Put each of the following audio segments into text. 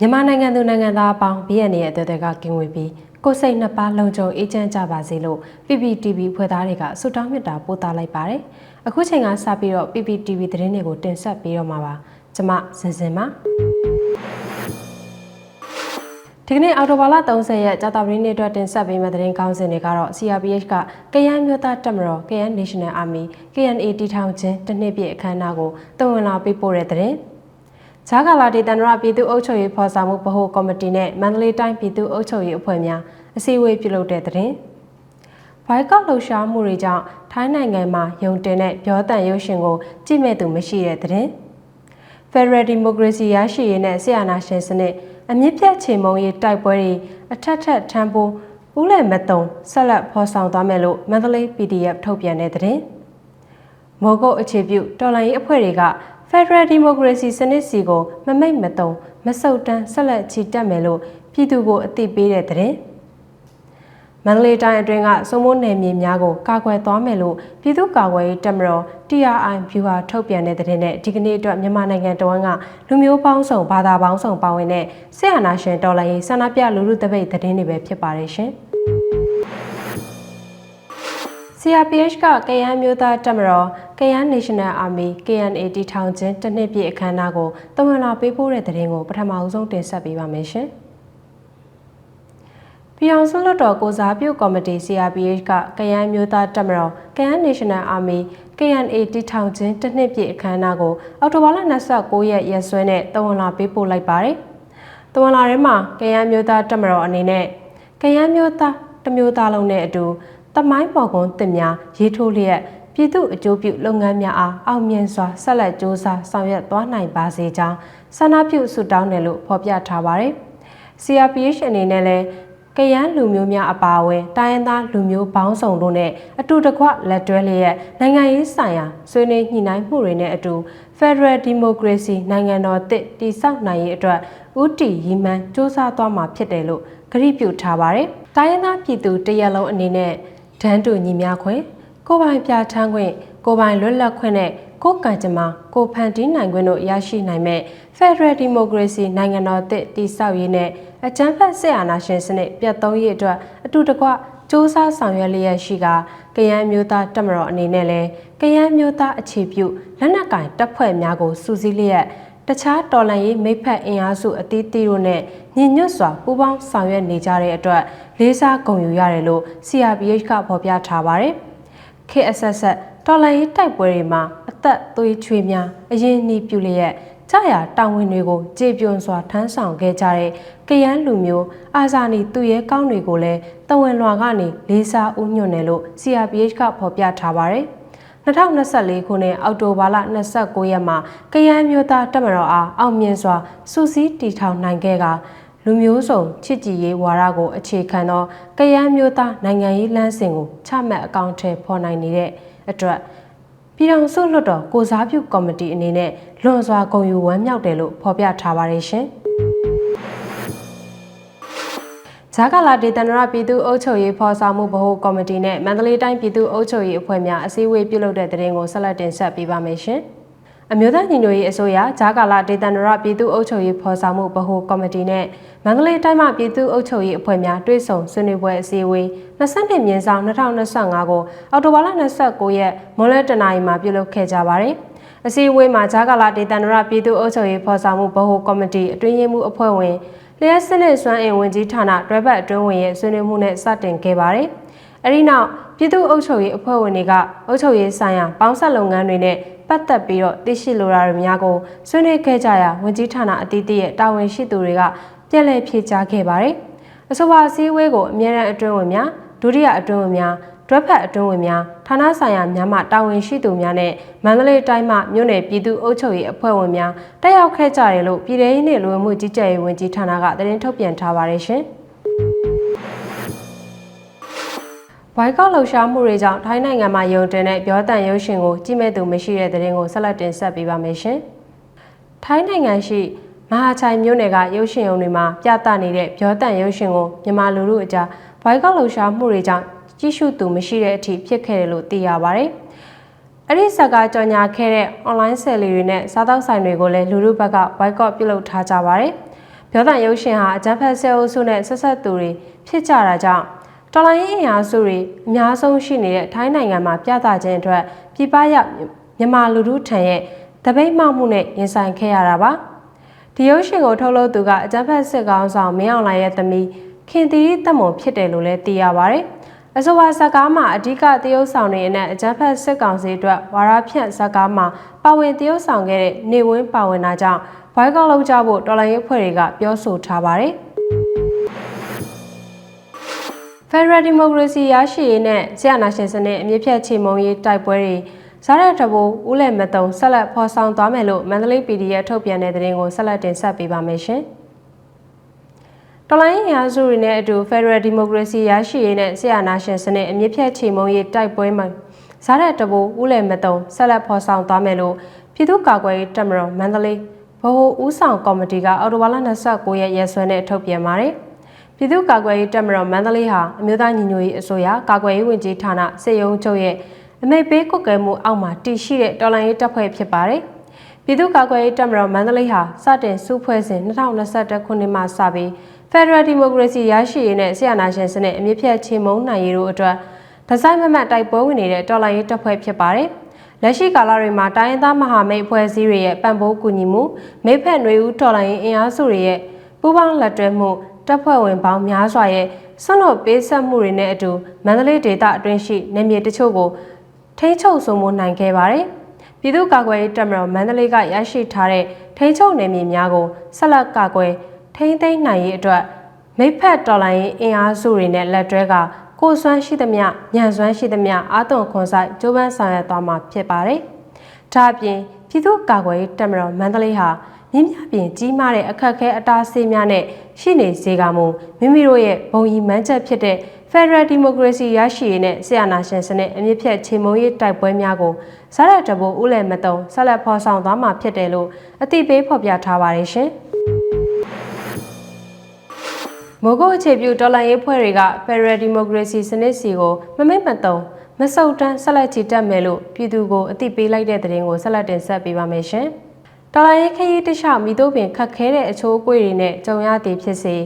မြန်မာနိုင်ငံသူနိုင်ငံသားအပေါင်း BNN ရဲ့အသွေးတွေကကင်းဝေးပြီးကိုယ်စိတ်နှစ်ပါးလုံခြုံအေးချမ်းကြပါစေလို့ PPTV ဖွဲ့သားတွေကဆုတောင်းမေတ္တာပို့သလိုက်ပါတယ်။အခုချိန်ကစပြီးတော့ PPTV သတင်းတွေကိုတင်ဆက်ပေးတော့မှာပါ။ကျွန်မစင်စင်ပါ။ဒီကနေ့အော်တိုဘာလ30ရက်ကြာသပတေးနေ့အတွက်တင်ဆက်ပေးမယ့်သတင်းကောင်းစင်တွေကတော့ CRPH ကကရန်မျိုးသားတပ်မတော် KN National Army KNA တီထောင်ခြင်းတစ်နှစ်ပြည့်အခမ်းအနားကိုတဝန်လာပေးပို့တဲ့သတင်း။ ဂျာကာလာဒေသန္တရပြည်သူ့အုပ်ချုပ်ရေးဖော်ဆောင်မှုဗဟိုကော်မတီနဲ့မန္တလေးတိုင်းပြည်သူ့အုပ်ချုပ်ရေးအဖွဲ့များအစည်းအဝေးပြုလုပ်တဲ့သတင်း။ဘိုင်ကောက်လှုပ်ရှားမှုတွေကြောင့်ထိုင်းနိုင်ငံမှာယုံတင်တဲ့ပြောတန်ရုပ်ရှင်ကိုကြည့်မဲ့သူမရှိတဲ့သတင်း။ Federal Democracy ရရှိရေးနဲ့ဆီယနာရှင်စနစ်အမြင့်ပြတ်ချေမုံရေးတိုက်ပွဲတွေအထက်ထက်ထမ်းဖို့ဦးလည်မတုံဆက်လက်ဖော်ဆောင်သွားမယ်လို့မန္တလေး PDF ထုတ်ပြန်တဲ့သတင်း။မော်ကုတ်အခြေပြုတော်လှန်ရေးအဖွဲ့တွေက Federal Democracy စနစ်စီကိုမမိတ်မတုံမဆုတ်တန်းဆက်လက်ချီတက်မယ်လို့ပြည်သူကိုအသိပေးတဲ့သတင်း။မန္တလေးတိုင်းအတွင်းကစုံမိုးနယ်မြေများကိုကာကွယ်သွားမယ်လို့ပြည်သူ့ကာကွယ်ရေးတပ်မတော် TRI ဗျူဟာထုတ်ပြန်တဲ့သတင်းနဲ့ဒီကနေ့အတွက်မြန်မာနိုင်ငံတဝန်းကလူမျိုးပေါင်းစုံဘာသာပေါင်းစုံပါဝင်တဲ့ဆေးအာနာရှင်တော်လှန်ရေးဆန္ဒပြလူလူတပိတ်သတင်းတွေပဲဖြစ်ပါတယ်ရှင်။ CRPH ကကယန်းမျိုးသားတပ်မတော်ကယန်း National Army KNA တီထောင်ခြင်းတစ်နှစ်ပြည့်အခမ်းအနားကိုတဝန်လာပေးပို့တဲ့သတင်းကိုပထမအဆုံးတင်ဆက်ပေးပါမယ်ရှင်။ပြည်အောင်စုလွှတ်တော်ကိုစားပြုကော်မတီ CRPH ကကယန်းမျိုးသားတပ်မတော်ကယန်း National Army KNA တီထောင်ခြင်းတစ်နှစ်ပြည့်အခမ်းအနားကိုအောက်တိုဘာလ29ရက်ရက်စွဲနဲ့တဝန်လာပေးပို့လိုက်ပါတယ်။တဝန်လာထဲမှာကယန်းမျိုးသားတပ်မတော်အနေနဲ့ကယန်းမျိုးသားတမျိုးသားလုံးနဲ့အတူ တမိုင်းပေါ်ကွန်တင်များရေးထိုးလျက်ပြည်သူအကျိုးပြုလုပ်ငန်းများအားအောင်မြင်စွာဆက်လက်စ조사ဆောင်ရွက်သွားနိုင်ပါစေကြောင်းဆန္ဒပြုဆုတောင်းတယ်လို့ဖော်ပြထားပါတယ်။ CRPH အနေနဲ့လည်းကရန်လူမျိုးများအပါအဝင်တိုင်းရင်းသားလူမျိုးပေါင်းစုံတို့နဲ့အတူတကွလက်တွဲလျက်နိုင်ငံရေးဆိုင်ရာဆွေးနွေးညှိနှိုင်းမှုတွေနဲ့အတူ Federal Democracy နိုင်ငံတော်တစ်တည်ဆောက်နိုင်ရေးအတွက်ဥတီရီမန်းစ조사သွားမှာဖြစ်တယ်လို့ကတိပြုထားပါတယ်။တိုင်းရင်းသားပြည်သူတရက်လုံးအနေနဲ့ ဒန်းတူညီများခွင့်ကိုပိုင်ပြဋ္ဌာန်းခွင့်ကိုပိုင်လွတ်လပ်ခွင့်နဲ့ကိုကံကြမ္မာကိုဖန်တီးနိုင်ခွင့်တို့ရရှိနိုင်မဲ့ Federal Democracy နိုင်ငံတော်တစ်တည်ဆောက်ရေးနဲ့အကြမ်းဖက်စစ်အာဏာရှင်စနစ်ပြတ်သုံးရေးအတွက်အတူတကွစ조사ဆောင်ရွက်လျက်ရှိကကရန်မျိုးသားတက်မတော်အနေနဲ့လည်းကရန်မျိုးသားအခြေပြုလက်နက်ကင်တပ်ဖွဲ့များကိုစူးစီးလျက် တခြားတော်လှန်ရေးမိဖက်အင်အားစုအသီးသီးတို့နဲ့ညီညွတ်စွာပူးပေါင်းဆောင်ရွက်နေကြတဲ့အတွက်လေးစားဂုဏ်ယူရတယ်လို့ CRPH ကဖော်ပြထားပါတယ်။ KSS တော်လှန်ရေးတိုက်ပွဲတွေမှာအသက်သွေးချွေးများအရင်နှီးပြူလျက်ကြာရတာဝန်တွေကိုကြေပြွန်စွာထမ်းဆောင်ခဲ့ကြတဲ့ကရန်လူမျိုးအာဇာနည်သူရဲကောင်းတွေကိုလည်းတဝန်လွာကနေလေးစားဥညွတ်တယ်လို့ CRPH ကဖော်ပြထားပါတယ်။ 2024ခုနှစ်အောက်တိုဘာလ29ရက်မှာကရန်မျိုးသားတက်မတော်အားအောင်မြင်စွာစူးစီးတီထောင်နိုင်ခဲ့ကလူမျိုးစုံချစ်ကြည်ရေးဝါဒကိုအခြေခံသောကရန်မျိုးသားနိုင်ငံရေးလမ်းစဉ်ကိုချမှတ်အကောင့်ထဲဖော်နိုင်နေတဲ့အတွက်ပြည်ထောင်စုလွှတ်တော်ကိုစားပြုကော်မတီအနေနဲ့လွန်စွာဂုဏ်ယူဝမ်းမြောက်တယ်လို့ဖော်ပြထားပါတယ်ရှင်။ ဂျာကာလာဒေသန္တရပြည်သူ့အုပ်ချုပ်ရေးဖော်ဆောင်မှုဗဟိုကော်မတီနဲ့မန္တလေးတိုင်းပြည်သူ့အုပ်ချုပ်ရေးအဖွဲ့များအစည်းအဝေးပြုလုပ်တဲ့တဲ့ရင်ကိုဆက်လက်တင်ဆက်ပေးပါမယ်ရှင်။အမျိုးသားညီညွတ်ရေးအစိုးရဂျာကာလာဒေသန္တရပြည်သူ့အုပ်ချုပ်ရေးဖော်ဆောင်မှုဗဟိုကော်မတီနဲ့မန္တလေးတိုင်းမှပြည်သူ့အုပ်ချုပ်ရေးအဖွဲ့များတွဲဆုံဆွေးနွေးပွဲအစည်းအဝေး22မြင်းဆောင်2025ကိုအောက်တိုဘာလ29ရက်မွန်းလယ်တနာရီမှာပြုလုပ်ခဲ့ကြပါတယ်။အစည်းအဝေးမှာဂျာကာလာဒေသန္တရပြည်သူ့အုပ်ချုပ်ရေးဖော်ဆောင်မှုဗဟိုကော်မတီအတွင်းရေးမှူးအဖွဲ့ဝင် လျှက်စနစ်စွမ်းအင်ဝင်ကြီးဌာနတွဲဘက်အတွင်းဝင်ရဲ့ဆွေးနွေးမှုနဲ့စတင်ခဲ့ပါတယ်။အဲဒီနောက်ပြည်သူ့အုပ်ချုပ်ရေးအဖွဲ့ဝင်တွေကအုပ်ချုပ်ရေးဆိုင်ရာပေါင်းဆက်လုပ်ငန်းတွေနဲ့ပတ်သက်ပြီးတော့သိရှိလိုတာတွေများကိုဆွေးနွေးခဲ့ကြရာဝန်ကြီးဌာနအသီးသီးရဲ့တာဝန်ရှိသူတွေကပြည်လည်ဖြေကြားခဲ့ပါတယ်။အဆိုပါအစည်းအဝေးကိုအမြဲတမ်းအတွင်းဝင်များဒုတိယအတွင်းဝင်များ တွဲဖက်အတွင်းဝင်များဌာနဆိုင်ရာများမှတာဝန်ရှိသူများနဲ့မန္တလေးတိုင်းမှမြို့နယ်ပြည်သူ့အုပ်ချုပ်ရေးအဖွဲ့ဝင်များတက်ရောက်ခဲ့ကြတယ်လို့ပြည်ထောင်စုနဲ့လူဝင်မှုကြီးကြပ်ရေးဝန်ကြီးဌာနကသတင်းထုတ်ပြန်ထားပါတယ်ရှင်။ဘိုင်ကောက်လှုပ်ရှားမှုတွေကြောင့်ထိုင်းနိုင်ငံမှာယုံတင်တဲ့ပြောတန်ရုပ်ရှင်ကိုကြည့်မဲ့သူမရှိတဲ့တဲ့ရင်ကိုဆက်လက်တင်ဆက်ပေးပါမယ်ရှင်။ထိုင်းနိုင်ငံရှိမဟာချိုင်မြို့နယ်ကရုပ်ရှင်ရုံတွေမှာပြသနေတဲ့ပြောတန်ရုပ်ရှင်ကိုမြန်မာလူထုအကြားဘိုင်ကောက်လှုပ်ရှားမှုတွေကြောင့် ကြည့်ရှုသူမရှိတဲ့အထိဖြစ်ခဲ့တယ်လို့သိရပါတယ်။အဲ့ဒီဆက်ကကြော်ညာခဲ့တဲ့ online ဆယ်လီတွေနဲ့စားသောက်ဆိုင်တွေကိုလည်းလူလူဘက်က boycott ပြုလုပ်ထားကြပါတယ်။ပြောတဲ့ရုပ်ရှင်ဟာအကြမ်းဖက်ဆဲအုပ်စုနဲ့ဆက်ဆက်သူတွေဖြစ်ကြတာကြောင့်တော်လိုင်းရေးအင်အားစုတွေအများဆုံးရှိနေတဲ့ထိုင်းနိုင်ငံမှာပြသခြင်းအတွက်ပြည်ပရောက်မြန်မာလူထုထံရဲ့တပိတ်မှောက်မှုနဲ့ရင်ဆိုင်ခဲ့ရတာပါဒီရုပ်ရှင်ကိုထုတ်လုပ်သူကအကြမ်းဖက်စစ်ကောင်ဆောင်မင်းအောင်လှိုင်ရဲ့သမီးခင်သီရိတက်မွန်ဖြစ်တယ်လို့လည်းသိရပါတယ် အဆိုပါဇာကားမှာအဓိကတရုတ်ဆောင်တွေနဲ့အကြမ်းဖက်စစ်ကောင်စီအတွက်ဝါရဖြန့်ဇာကားမှာပါဝင်တရုတ်ဆောင်ခဲ့တဲ့နေဝင်းပါဝင်တာကြောင့်ဘိုက်ကောက်လောက်ကြဖို့တော်လိုင်းရေးဖွဲ့တွေကပြောဆိုထားပါတယ်။ Federal Democracy ရရှိရေးနဲ့ဆရာနာရှင်စနစ်အမြင့်ဖြတ်ချေမှုန်းရေးတိုက်ပွဲတွေဇာတ်ရတဘူဦးလည်မတုံဆက်လက်ဖော်ဆောင်သွားမယ်လို့မန္တလေး PDF ထုတ်ပြန်တဲ့သတင်းကိုဆက်လက်တင်ဆက်ပေးပါမယ်ရှင်။ တော်လိုင်းရာစုတွေနဲ့အတူ Federal Democracy ရရှိရေးနဲ့ဆရာနာရှင်စနစ်အမြင့်ဖြတ်ချေမှုန်းရေးတိုက်ပွဲမှာဇာတ်ရတဘူဦးလည်မတုံဆက်လက်ဖော်ဆောင်သွားမယ်လို့ပြည်သူ့ကာကွယ်ရေးတပ်မတော်မန္တလေးဗဟိုဦးဆောင်ကော်မတီကအော်တိုဘာလ29ရက်ရက်စွဲနဲ့ထုတ်ပြန်ပါတယ်။ပြည်သူ့ကာကွယ်ရေးတပ်မတော်မန္တလေးဟာအမျိုးသားညီညွတ်ရေးအစိုးရကာကွယ်ရေးဝန်ကြီးဌာနစစ်ရုံးချုပ်ရဲ့အမိတ်ပေးကွက်ကဲမှုအောက်မှာတည်ရှိတဲ့တော်လှန်ရေးတပ်ဖွဲ့ဖြစ်ပါတယ်။ပြည်သူ့ကာကွယ်ရေးတပ်မတော်မန္တလေးဟာစတင်စုဖွဲ့စဉ်2021ခုနှစ်မှစပြီး Federal Democracy ရရှိရေးနဲ့ဆရာနာရှင်စနစ်အမြင့်ဖြတ်ချေမှုန်းနိုင်ရေးတို့အတွက်ဒီဇိုင်းမမတ်တိုက်ပွဲဝင်နေတဲ့တော်လှန်ရေးတပ်ဖွဲ့ဖြစ်ပါတယ်။လက်ရှိကာလတွေမှာတိုင်းရင်းသားမဟာမိတ်အဖွဲ့အစည်းတွေရဲ့ပံ့ပိုးကူညီမှုမိဖက်ຫນွေဦးတော်လှန်ရေးအင်အားစုတွေရဲ့ပူးပေါင်းလက်တွဲမှုတပ်ဖွဲ့ဝင်ပေါင်းများစွာရဲ့ဆွန့်လွတ်ပေးဆက်မှုတွေနဲ့အတူမန္တလေးဒေသအတွင်းရှိနေမြေတချို့ကိုထိန်းချုပ်ဆုံးမနိုင်ခဲ့ပါတယ်။ပြည်သူ့ကာကွယ်ရေးတပ်မတော်မန္တလေးကရရှိထားတဲ့ထိန်းချုပ်နယ်မြေများကိုဆက်လက်ကာကွယ် ထိန်းသိမ်းနိုင်ရေးအတွက်မိဖက်တော်လိုင်းအင်အားစုတွေနဲ့လက်တွဲကကိုစွမ်းရှိသမျှညံစွမ်းရှိသမျှအာသွန်ခွန်ဆိုင်ကျိုးပန်းဆောင်ရွက်သွားမှာဖြစ်ပါတယ်။ဒါအပြင်ပြည်သူ့ကာကွယ်ရေးတပ်မတော်မန္တလေးဟာမြင်းမြပြင်ကြီးမားတဲ့အခက်အခဲအတားအဆီးများနဲ့ရှိနေစေကမူမိမိတို့ရဲ့ဘုံရီမှန်းချက်ဖြစ်တဲ့ Federal Democracy ရရှိရေးနဲ့ဆရာနာရှင်စနစ်အမြင့်ဖြတ်ချေမှုန်းရေးတိုက်ပွဲများကိုဇာတ်ရတဘိုးဦးလည်မတုံဆက်လက်ဖော်ဆောင်သွားမှာဖြစ်တယ်လို့အသိပေးဖော်ပြထားပါတယ်ရှင်။ မိုးကုတ်အခြေပြုတော်လှန်ရေးဖွဲ့တွေက Federal Democracy စနစ်စီကိုမမိတ်မတုံမဆုတ်တန်းဆက်လက်ချီတက်မယ်လို့ပြည်သူကိုအသိပေးလိုက်တဲ့သတင်းကိုဆက်လက်တင်ဆက်ပေးပါမယ်ရှင်။တော်လှန်ရေးခရီးတခြားမိတို့ပင်ခတ်ခဲတဲ့အချိုးအကွေတွေနဲ့ကြုံရသည်ဖြစ်စေ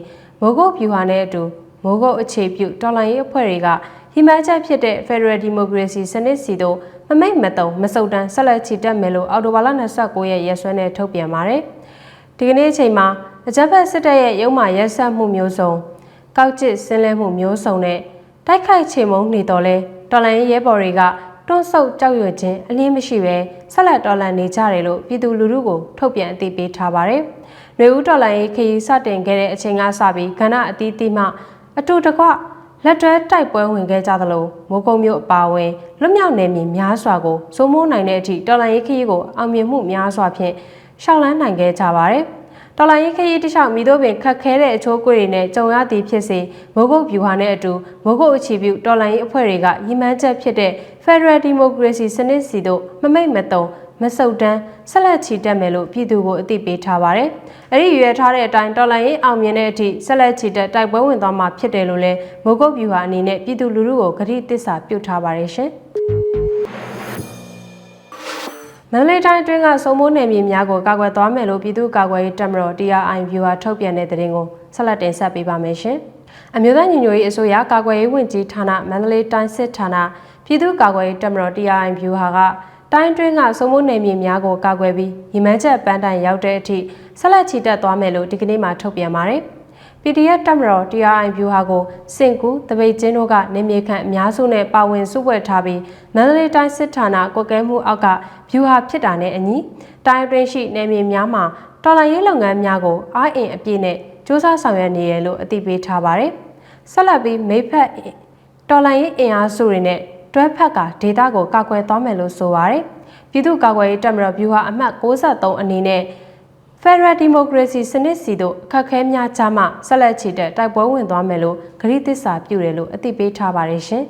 မိုးကုတ်ဖြူဟာနဲ့အတူမိုးကုတ်အခြေပြုတော်လှန်ရေးအဖွဲ့တွေကဟိမန်ချက်ဖြစ်တဲ့ Federal Democracy စနစ်စီတို့မမိတ်မတုံမဆုတ်တန်းဆက်လက်ချီတက်မယ်လို့အော်တိုဘာလ29ရက်ရက်စွဲနဲ့ထုတ်ပြန်ပါတယ်။ဒီကနေ့အချိန်မှာ အကြမ်းဖက်စစ်တပ်ရဲ့ရုံးမှရက်ဆက်မှုမျိုးစုံကောက်ကျစ်ဆင်းလဲမှုမျိုးစုံနဲ့တိုက်ခိုက်ချေမှုန်းနေတော်လဲတော်လန်ရဲဘော်တွေကတွန်းဆုပ်ကြောက်ရွံ့ခြင်းအလင်းမရှိပဲဆက်လက်တော်လန်နေကြတယ်လို့ပြည်သူလူထုကိုထုတ်ပြန်အသိပေးထားပါတယ်။နှွေဦးတော်လန်ရေးခရီးစတင်ခဲ့တဲ့အချိန်ကစပြီးကဏ္ဍအသီးသီးမှအတူတကွလက်တွဲတိုက်ပွဲဝင်ခဲ့ကြသလိုမိုးကုံမျိုးအပါအဝင်လွတ်မြောက်နယ်မြေများစွာကိုစိုးမိုးနိုင်တဲ့အထိတော်လန်ရေးခရီးကိုအောင်မြင်မှုများစွာဖြင့်ရှောက်လန်းနိုင်ခဲ့ကြပါတယ်။ တော်လိုင်းရေးခရီးတခြားမိတို့ပင်ခတ်ခဲတဲ့အချိုးကွေတွေနဲ့ကြုံရသည်ဖြစ်စေမိုးကုတ်ဗျူဟာနဲ့အတူမိုးကုတ်အခြေပြုတော်လိုင်းရေးအဖွဲ့တွေကရည်မှန်းချက်ဖြစ်တဲ့ Federal Democracy စနစ်စီတို့မမိတ်မတုံမဆုတ်တန်းဆက်လက်ချီတက်မယ်လို့ပြည်သူကိုအသိပေးထားပါတယ်။အဲ့ဒီရွယ်ထားတဲ့အတိုင်းတော်လိုင်းရေးအောင်မြင်တဲ့အထိဆက်လက်ချီတက်တိုက်ပွဲဝင်သွားမှာဖြစ်တယ်လို့လည်းမိုးကုတ်ဗျူဟာအနေနဲ့ပြည်သူလူထုကိုဂရုတစ္ဆာပြုထားပါတယ်ရှင်။ မန္တလေးတိုင်းအတွင်းကစုံမိုးနယ်မြေများကိုကာကွယ်သွားမယ်လို့ပြည်သူ့ကာကွယ်ရေးတပ်မတော် TRI Viewer ထုတ်ပြန်တဲ့သတင်းကိုဆက်လက်တင်ဆက်ပေးပါမယ်ရှင်။အမျိုးသားညီညွတ်ရေးအစိုးရကာကွယ်ရေးဝန်ကြီးဌာနမန္တလေးတိုင်းစစ်ဌာနပြည်သူ့ကာကွယ်ရေးတပ်မတော် TRI Viewer ကတိုင်းတွင်းကစုံမိုးနယ်မြေများကိုကာကွယ်ပြီးရီမန်းချက်ပန်းတိုင်ရောက်တဲ့အထိဆက်လက်ချီတက်သွားမယ်လို့ဒီကနေ့မှထုတ်ပြန်ပါတယ်။ PDF တပ်မတော် TRI ဗျူဟာကိုစင်ကူတပိတ်ချင်းတို့ကနေမြေခန့်အများစုနဲ့ပါဝင်စုဖွဲ့ထားပြီးမန္တလေးတိုင်းစစ်ဌာနကွက်ကဲမှုအောက်ကဗျူဟာဖြစ်တာနဲ့အညီတိုင်းအတွင်းရှိနေမြေများမှာတော်လှန်ရေးလုပ်ငန်းများကိုအားအင်အပြည့်နဲ့စ조사ဆောင်ရွက်နေရလို့အသိပေးထားပါတယ်။ဆက်လက်ပြီးမိဖက်တော်လှန်ရေးအင်အားစုတွေနဲ့တွဲဖက်ကဒေတာကိုကာကွယ်သွားမယ်လို့ဆိုပါတယ်။ပြည်သူ့ကာကွယ်ရေးတပ်မတော်ဗျူဟာအမှတ်63အနေနဲ့ Federal Democracy စနစ်စီတို့အခက်ခဲများကြားမှဆက်လက်ချီတဲ့တိုက်ပွဲဝင်သွားမယ်လို့ဂရိသစ္စာပြုတယ်လို့အသိပေးထားပါတယ်ရှင်။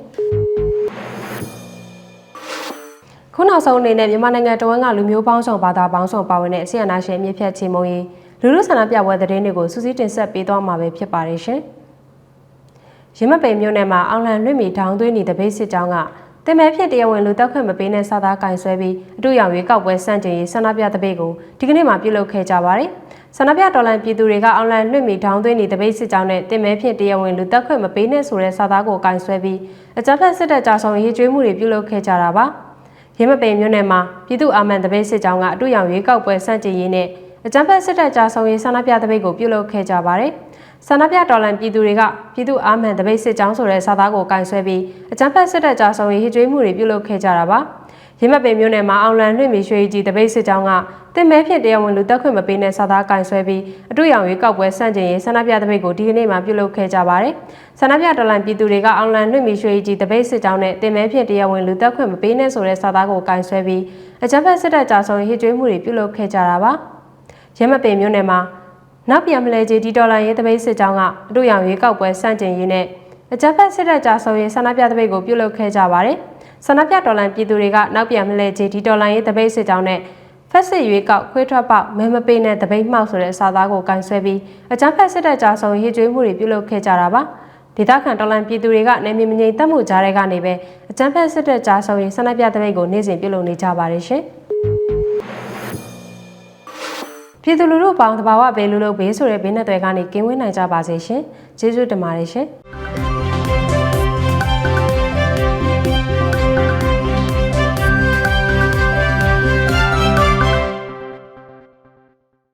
ခုနောက်ဆုံးအနေနဲ့မြန်မာနိုင်ငံတဝန်းကလူမျိုးပေါင်းစုံဘာသာပေါင်းစုံပါဝင်တဲ့ဆီယနာရှင်မြစ်ဖြတ်ချေမုံရေးလူလူဆန္ဒပြပွဲသတင်းတွေကိုစူးစီးတင်ဆက်ပေးသွားမှာပဲဖြစ်ပါတယ်ရှင်။ရင်းမပိန်မြို့နယ်မှာအောင်လန်လွင့်မီထောင်းသွင်းနေတဲ့ဘေးစစ်ကြောင်းက တင်မဲဖြစ်တရားဝင်လူတက်ခွင့်မပေးတဲ့စာသားကင်ဆွဲပြီးအတူရောင်ရွေးကောက်ပွဲစန့်ကျင်ရေးဆန္ဒပြတဲ့ဘေးကိုဒီကနေ့မှပြုလုပ်ခဲ့ကြပါတယ်။ဆန္ဒပြတော်လှန်ပြည်သူတွေကအောင်လန်လွှင့်မီထောင်းသွင်းနေတပိတ်စစ်ကြောင်းနဲ့တင်မဲဖြင့်တရားဝင်လူတက်ခွင့်မပေးနဲ့ဆိုတဲ့စာသားကိုကင်ဆွဲပြီးအကြမ်းဖက်စစ်တပ်ကြာဆောင်ရေးကျွေးမှုတွေပြုလုပ်ခဲ့ကြတာပါရင်းမပင်မြို့နယ်မှာပြည်သူအာမန်တပိတ်စစ်ကြောင်းကအတူရောင်ရွေးကောက်ပွဲစန့်ကျင်ရေးနဲ့အကြမ်းဖက်စစ်တပ်ကြာဆောင်ရေးဆန္ဒပြတပိတ်ကိုပြုလုပ်ခဲ့ကြပါတယ် ဆန္ဒပြတော်လှန်ပြည်သူတွေကပြည်သူအာမန်တပိတ်စစ်ကြောင်းဆိုတဲ့စာသားကိုကင်ဆွဲပြီးအကြမ်းဖက်စစ်တပ်ကြာဆောင်ရေးကျွေးမှုတွေပြုလုပ်ခဲ့ကြတာပါရင်းမပင်မြို့နယ်မှာအောင်လန်လွှင့်မီရွှေကြီးတပိတ်စစ်ကြောင်းကတင်မဲဖြင့်တရားဝင်လူတက်ခွင့်မပေးတဲ့စာသားကင်ဆွဲပြီးအတူရောင်ရွေးကောက်ပွဲစန့်ကျင်ရေးဆန္ဒပြတပိတ်ကိုဒီကနေ့မှပြုလုပ်ခဲ့ကြပါတယ်။ဆန္ဒပြတော်လှန်ပြည်သူတွေကအောင်လန်လွှင့်မီရွှေကြီးတပိတ်စစ်ကြောင်းနဲ့တင်မဲဖြင့်တရားဝင်လူတက်ခွင့်မပေးနဲ့ဆိုတဲ့စာသားကိုကင်ဆွဲပြီးအကြမ်းဖက်စစ်တပ်ကြာဆုံးရေးကျွေးမှုတွေပြုလုပ်ခဲ့ကြတာပါ။ရင်းမပင်မြို့နယ်မှာ နောက်ပြန်မလဲကြီးဒီဒေါ်လာရေးတပိတ်စစ်ကြောင်းကအတူရောင်ရွေးကောက်ပွဲစန့်ကျင်ရေးနဲ့အကြမ်းဖက်စစ်တပ်ကြာဆုံးရေးဆန္ဒပြတပိတ်ကိုပြုလုပ်ခဲ့ကြပါတယ်။ဆန္ဒပြတော်လှန်ပြည်သူတွေကနောက်ပြန်မလဲကြီးဒီဒေါ်လာရေးတပိတ်စစ်ကြောင်းနဲ့ဖက်စစ်ရွေးကောက်ခွေးထွက်ပေါက်မဲမပေးနဲ့တပိတ်မှောက်ဆိုတဲ့စာသားကိုကန်ဆွဲပြီးအကြမ်းဖက်စစ်တပ်ကြာဆုံးရေးကျွေးမှုတွေပြုလုပ်ခဲ့ကြတာပါဒေသခံတော်လှန်ပြည်သူတွေကနေမြေမငိမ်တက်မှုကြားတွေကနေပဲအကြမ်းဖက်စစ်တပ်ကြာဆုံးရေးဆန္ဒပြတပိတ်ကိုနေ့စဉ်ပြုလုပ်နေကြပါတယ်ရှင် ပြည်သူလူထုပေါင်းတဘာဝဘေးလူလူဘေးဆိုတဲ့ဘေးနဲ့တွေကနေကင်းဝေးနိုင်ကြပါစေရှင်ကျေးဇူးတင်ပါတယ်ရှင်